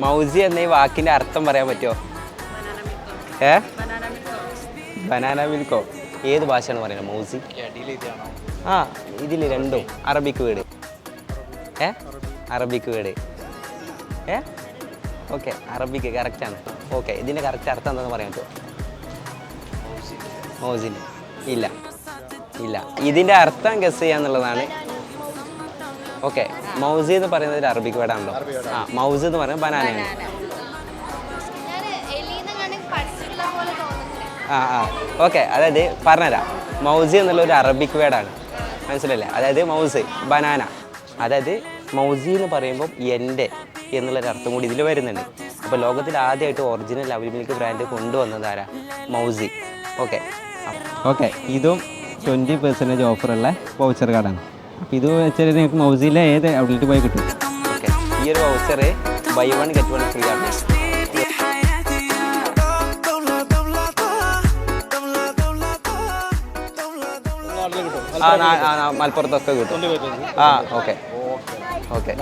മൗസി എന്ന ഈ വാക്കിന്റെ അർത്ഥം പറയാൻ പറ്റുമോ ഏ? ബനാന മിൽക്കോ ഏത് ഭാഷയാണ് പറയുന്നത് മൗസി? ആ ഇതിൽ രണ്ടും. അറബിക്ക് വീട്. ഏ? അറബിക്ക് വീട്. ഏ? ഓക്കെ അറബിക്ക് കറക്റ്റാണ് ഓക്കെ ഇതിന്റെ കറക്റ്റ് അർത്ഥം എന്താണെന്ന് പറയാൻ പറ്റുമോ മൗസിന്. ഇല്ല. ഇല്ല. ഇതിന്റെ അർത്ഥം ഗസ് ചെയ്യാന്നുള്ളതാണ് ഓക്കെ. മൗസി എന്ന് പറയുന്നത് ഒരു അറബിക് വേടാണല്ലോ. ആ മൗസ് എന്ന് പറയുന്നത് ബനാനയാണ്. ആ ആ. ഓക്കെ അതായത് പറഞ്ഞുതരാം മൗസി എന്നുള്ള ഒരു അറബിക് വേർഡാണ് മനസ്സിലല്ലേ? അതായത് മൗസ് ബനാന. അതായത് മൗസി എന്ന് പറയുമ്പോൾ എന്റെ എന്നുള്ളൊരു അർത്ഥം കൂടി ഇതിൽ വരുന്നുണ്ട്. അപ്പോൾ ലോകത്തിൽ ആദ്യമായിട്ട് ഒറിജിനൽ ലവ്ലി മിൽക്ക് ബ്രാൻഡ് കൊണ്ടുവന്നത് ആരാ? മൗസി. ഓക്കെ. ഓക്കെ ഇതും ട്വന്റി പെർസെന്റേജ് ഓഫറുള്ള വൗച്ചർ കാർഡാണ് അപ്പോൾ ഇത് വെച്ചാൽ നിങ്ങൾക്ക് മൗസിലെ ഏത് ഔട്ട്ലെറ്റ് പോയി കിട്ടും? ഓക്കെ. ഈ ഒരു voucher buy one get one free ആണ് മലപ്പുറത്തൊക്കെ കിട്ടും. ആ ഓക്കെ. ഓക്കെ.